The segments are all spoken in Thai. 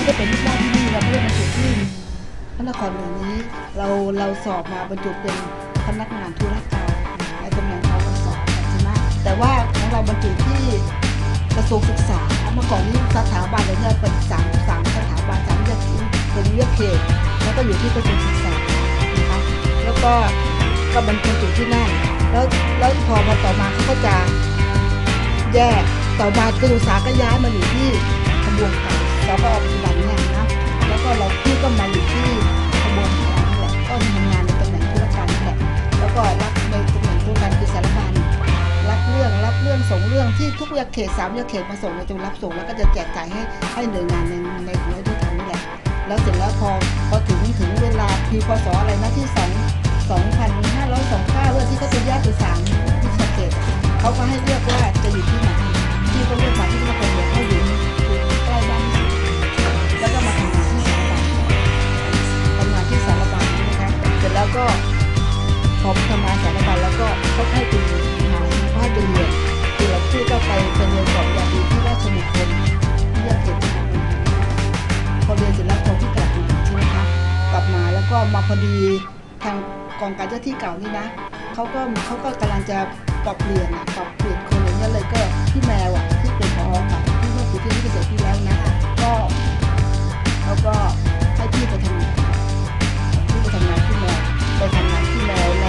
ไม่ได้เป็นลูกบ้านที่นี่เราไม่ได้บรรจุที่พระนครเหนือนี้ เราเราสอบมาบรรจุเป็นพนักงานธุรการในตำแหน่งพวสใช่ไหมแต่ว่าของเราบรรจุที่กระทรวงศึกษาเมื่อก่อนนี้สถาบันเราเนี่ยเป็นสามสามสถาบันสามวิทยาเป็นวิทยาเขตแล้วก็อยู่ที่กระทรวงศึกษานะคะแล้วก็ก็บรรจุที่นั่นแล้วแล้วพอมาต่อมาเขาก็จะแยกต่อมากระทรวงศึกษาก็ย้ายมาอยู่ที่ขบวนการสพปั เราพี่ก็มาอยู่ที่ขบวนการนี่แหละก็ทำงานในตำแหน่งธุรการนี่แหละแล้วก็รับในตำแหน่งธุรการคือสารบัญรับเรื่องรับเรื่องส่งเรื่องที่ทุกวิทยาเขตสามวิทยาเขตมาส่งเราจะรับส่งแล้วก็จะแจกจ่ายให้ให้หน่วยงานในในหน่วยที่ทำนี่แหละแล้วเสร็จแล้วพอพอถึงถึงเวลาพีพศอะไรนะที่สองสองพันห้าร้อยสองเก้าเรื่องที่เขาจะแยกเป็นสามทยาเขตเขาก็ให้เลือกว่าจะอยู่ที่ มาแล้วก็มาพอดีทางกองการเจ้าที่เก่านี่นะเขาก็เขาก็กำลังจะปรับเปลี่ยนอะปรับเปลี่ยนคนอย่างเงี้ยเลยก็พี่แมวอะที่เป็นพอเก่าที่เมื่อปีที่ที่เกษตรที่แล้วนะก็เขาก็ให้พี่ไปทำงานพี่ไปทำงานที่แมวไปทำงานที่แมวใน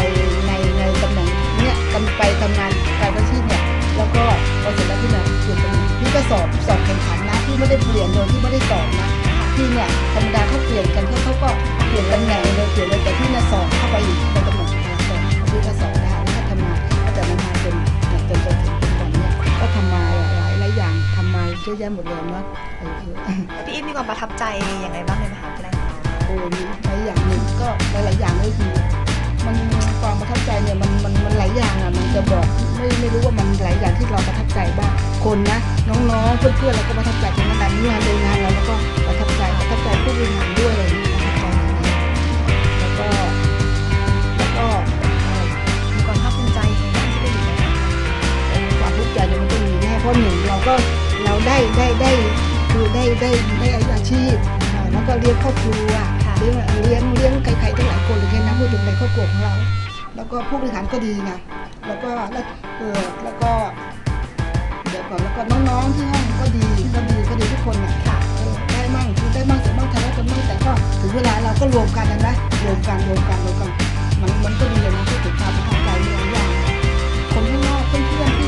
ในในตำแหน่งเนี้ยกันไปทำงานการเจ้าที่เนี่ยแล้วก็พอเสร็จแล้วพี่แมวเปลี่ยนตำแหน่งพี่ก็สอบสอบแข่งขันนะพี่ไม่ได้เปลี่ยนโดยที่ไม่ได้สอบนะพี่เนี่ยธรรมดาเขาเปลี่ยนกันเขาเขาก็ เปลี่ยนตำแหน่งเลยเปลี่ยนเลยแต่พี่เนี่ยสอบเข้าไปอีกในตำแหน่งของเราสอบพี่ก็สอบได้แล้วก็ทำมาตั้งแต่นั้นมาจนเนี่ยจนจนถึงปัจจุบันนี่ยก็ทำมาหลายหลายอย่างทำมาเยอะแยะหมดเลยเนาะพี่อีฟมีความประทับใจอย่างไรบ้างในมหาวิทยาลัยโอ้มีหลายอย่างหนึ่งก็หลายๆอย่างก็คือมันความประทับใจเนี่ยมันมันมันหลายอย่างอะมันจะบอกไม่ไม่รู้ว่ามันหลายอย่างที่เราประทับใจบ้างคนนะน้องๆเพื่อนๆเราก็ประทับใจกันนะงานโดยงานเราแล้วก็ประทับใจประทับใจผู้บริหาร ได้ได้ได้อาชีพเอ่อแล้วก็เลี้ยงครอบครัวเลี้ยงเลี้ยงเลี้ยงใครๆทั้งหลายคนเลยนะพูดถึงในครอบครัวของเรา แล้วก็ผู้บริหารก็ดีนะแล้วก็แล้วเออแล้วก็เดี๋ยวก่อนแล้วก็น้องๆที่ห้องก็ดีก็ดีก็ดีทุกคนน่ะค่ะเออได้มั่งคือได้มั่งเสียมั่งทะเลาะกันมั่งแต่ก็ถึงเวลาเราก็รวมกันนะนะรวมกันรวมกันรวมกันมันมันก็ดีเลยนะพูดถึงความประทับใจมีหลายอย่างคนข้างนอกเพื่อนๆ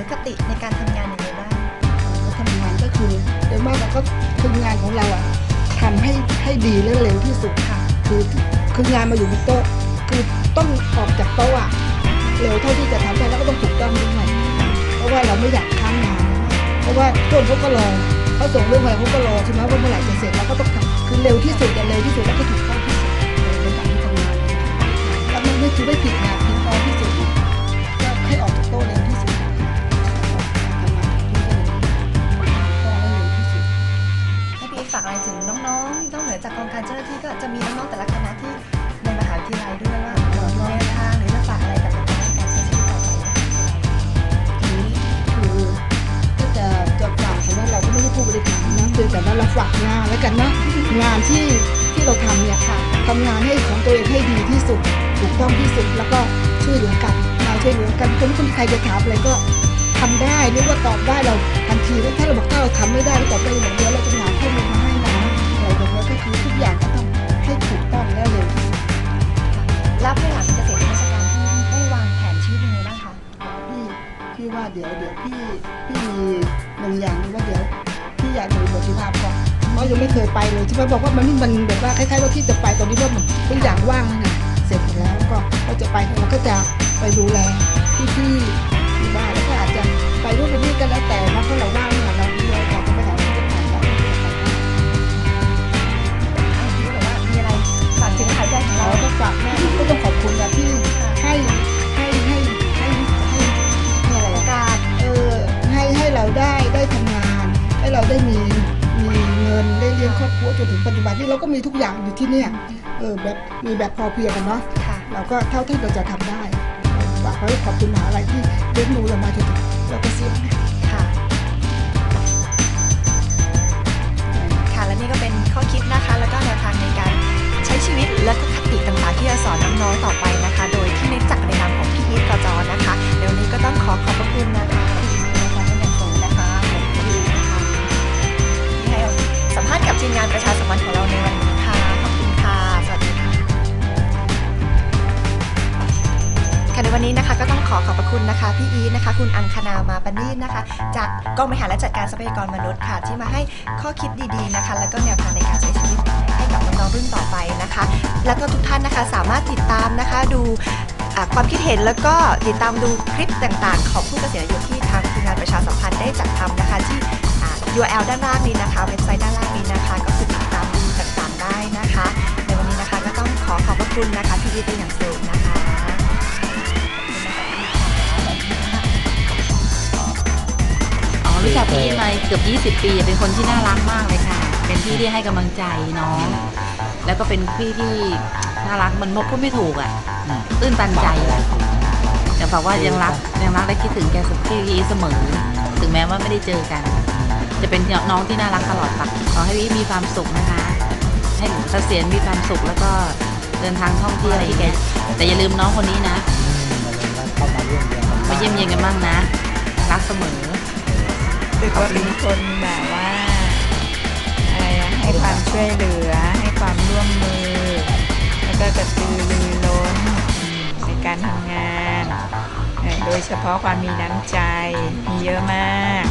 รือคติในการทำงานอย่างไรบ้างก็ทำงานก็คือโดยมากเราก็คืองานของเราอะทำให้ให้ดีและเร็วที่สุดค่ะ คือคืองานมาอยู่บนโต๊ะคือต้องออกจากโต๊ะอะเร็วเท่าที่จะทำได้แล้วก็ต้องถูกต้องด้วยเพราะว่าเราไม่อยากค้างงานเพราะว่าคนเขาก็รอเขาส่งเรื่องไปเขาก็รอใช่ไหมว่าเมื่อไหร่จะเสร็จเราก็ต้องทำคือเร็วที่สุดจะเร็วที่สุดแล้วก็ถูกต้องที่สุดในการที่ทำงานแล้วมันไม่คือไม่ผิดงาน เจ้าหน้าที่ก็จะมีน้องๆแต่ละคณะที่ในมหาวิทยาลัยด้วยว่าเออมีแนวทางหรือจะฝากอะไรกับน้องๆในการใช้ชีวิตต่อไปนี้คือก็จะจะฝากแต่ว่าเราก็ไม่ใช่ผู้บริหารนะคือแต่ว่าเราฝากงานแล้วกันนะงานที่ที่เราทำเนี่ยค่ะทำงานให้ของตัวเองให้ดีที่สุดถูกต้องที่สุดแล้วก็ช่วยเหลือกันเราช่วยเหลือกันคนคนใครจะถามอะไรก็ทำได้หรือว่าตอบได้เราทันทีแล้วถ้าเราบอกถ้าเราทำไม่ได้เราตอบได้อย่างเดียวเราจะหาข้อมูลมาให้ นะอะไรแบบนี้ก็คือทุกอย่างก็ต้องให้ถูกต้องและเร็วที่สุดแล้วผู้บริหารเกษตรราชการที่ได้วางแผนชีวิตยังไงบ้างคะพี่พี่ว่าเดี๋ยวเดี๋ยวพี่พี่มีหนึ่งอย่างว่าเดี๋ยวพี่อยากดูบทสุภาพก่อนเพราะยังไม่เคยไปเลยใช่ไหมบอกว่ามันมันแบบว่าคล้ายๆว่าที่จะไปตอนนี้ว่ามันทุกอย่างว่างแล้วไงเสร็จแล้วก็ก็จะไปเราก็จะไปดูแลพี่ๆที่บ้านแล้วก็อาจจะไปรูปไปนี่กันแล้วแต่นะเพราะเราว่างเนี่ยเรา ขอต้องฝาบแม่ก็ต้องขอบคุณนะพี่ให้ให้ให้ให้ให้อะไรการเออให้ให้เราได้ได้ทำงาน ให้เราได้มีมีเงินได้เลี้ยงครอบครัวจนถึงปัจจุบันที่เราก็มีทุกอย่างอยู่ที่เนี่ยเออแบบมีแบบพอเพียงกันเนาะเราก็เท่าที่เราจะทำได้ฝากไว้ขอบคุณหาอะไรที่เลี้ยงดูเรามาจนถึงเราก็เสีย ก็ต้องขอขอบพระคุณนะคะ พี่อีทนะคะ คุณอังคณามาปณีตนะคะ จากกองบริหารและจัดการทรัพยากรมนุษย์ค่ะ ที่มาให้ข้อคิดดีๆนะคะ แล้วก็แนวทางในการใช้ชีวิตให้กับน้องๆรุ่นต่อไปนะคะ แล้วก็ทุกท่านนะคะสามารถติดตามนะคะดูอ่าความคิดเห็นแล้วก็ติดตามดูคลิปต่างๆ ของผู้เกษียณอายุที่ทางทีมงานประชาสัมพันธ์ได้จัดทำนะคะที่อ่า URL ด้านล่างนี้นะคะ เว็บไซต์ด้านล่างนี้นะคะ ก็คือติดตามดูต่างๆได้นะคะ ในวันนี้นะคะก็ต้องขอขอบพระคุณนะคะพี่อีทเป็นอย่างสูงนะคะ รู้จักพี่มาเกือบ 20 ปี เป็นคนที่น่ารักมากเลยค่ะ เป็นพี่ที่ให้กำลังใจน้อง แล้วก็เป็นพี่ที่น่ารักมันพูดไม่ถูกอะตื้นตันใจอะแต่ฝากว่ายังรักยังรักและคิดถึงแกสุดที่เสมอ ถึงแม้ว่าไม่ได้เจอกัน จะเป็นน้องที่น่ารักตลอดไปขอให้พี่มีความสุขนะคะ ให้หนูเกษียณมีความสุขแล้วก็เดินทางท่องเที่ยวอะไรอย่างเงี้ยแต่อย่าลืมน้องคนนี้นะมาเยี่ยมเยียนกันมาเยี่ยมเยียนกันบ้างนะ รักเสมอ รู้สึกว่าเป็นคนแบบว่าอะไรอะให้ความช่วยเหลือให้ความร่วมมือ แล้วก็กระตือรือร้นในการทำงานโดยเฉพาะความมีน้ำใจมีเยอะมาก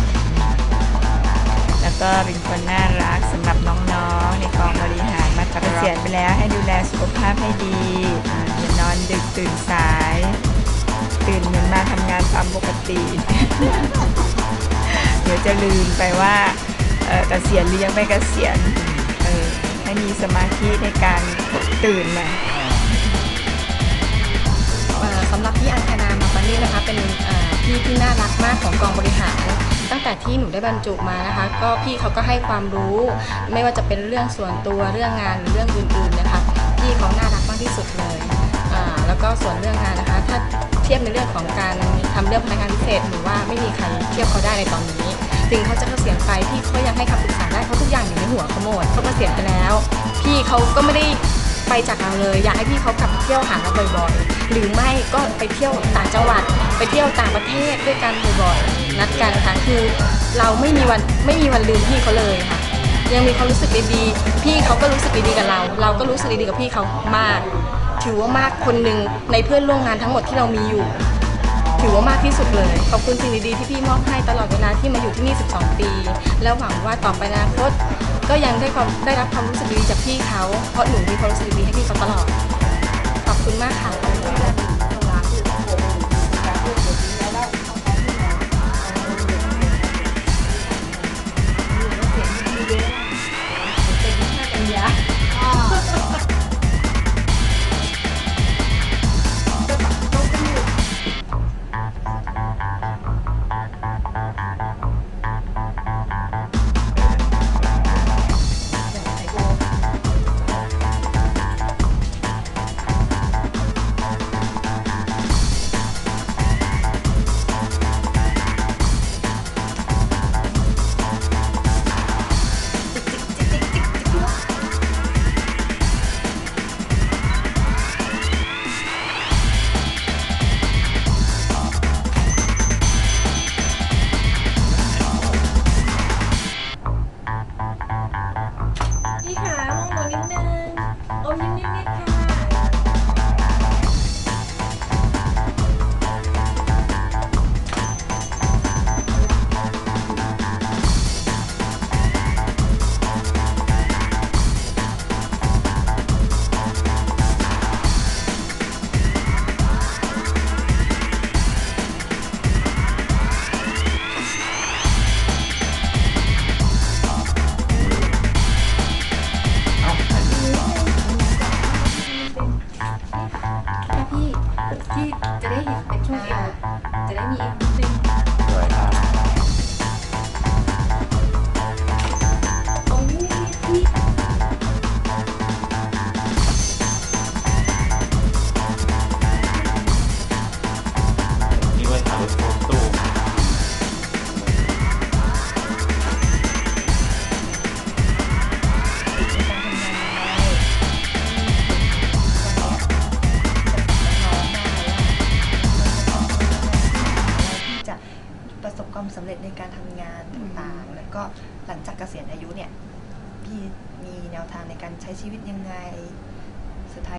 แล้วก็เป็นคนน่ารักสำหรับน้องๆในกองบริหารมาเกษียณไปแล้วให้ดูแลสุขภาพให้ดีอย่านอนดึกตื่นสาย ตื่นเหมือนมาทำงานตามปกติ ดี๋ยวจะลืมไปว่าเอ่อเกษียณหรือยังไม่เกษียณให้มีสมาธิในการตื่นมาสำหรับพี่อังคณามาปานี่นะคะเป็นพี่ที่น่ารักมากของกองบริหาร ตั้งแต่ที่หนูได้บรรจุมานะคะ ก็พี่เขาก็ให้ความรู้ ไม่ว่าจะเป็นเรื่องส่วนตัวเรื่องงานหรือเรื่องอื่นๆนะคะพี่เขาน่ารักมากที่สุดเลยแล้วก็ส่วนเรื่องงานนะคะ ถ้า ทียบในเรื่องของการทำเรื่องพนักงานพิเศษหนูว่าไม่มีใครเทียบเขาได้ในตอนนี้ถึงเขาจะเกษียณไปพี่เขายังให้คำปรึกษาได้เพราะทุกอย่างอยู่ในหัวเขาหมดเขาเกษียณไปแล้ว พี่เขาก็ไม่ได้ไปจากเราเลย อยากให้พี่เขากลับเที่ยวหาเราบ่อยๆ หรือไม่ก็ไปเที่ยวต่างจังหวัด ไปเที่ยวต่างประเทศด้วยกันบ่อยๆนัดกันค่ะคือเราไม่มีวันไม่มีวันลืมพี่เขาเลยค่ะ ยังมีความรู้สึกดีๆพี่เขาก็รู้สึกดีๆกับเรา เราก็รู้สึกดีๆกับพี่เขามาก ถือว่ามากคนหนึ่งในเพื่อนร่วมงานทั้งหมดที่เรามีอยู่ ถือว่ามากที่สุดเลย ขอบคุณสิ่งดีๆที่พี่มอบให้ตลอดเวลาที่มาอยู่ที่นี่ 12 ปี แล้วหวังว่าต่อไปอนาคตก็ยังได้ความได้รับความรู้สึกดีจากพี่เขา เพราะหนูมีความรู้สึกดีให้พี่เขาตลอด ขอบคุณมากค่ะ ใช้ชีวิตยังไงสุดท้าย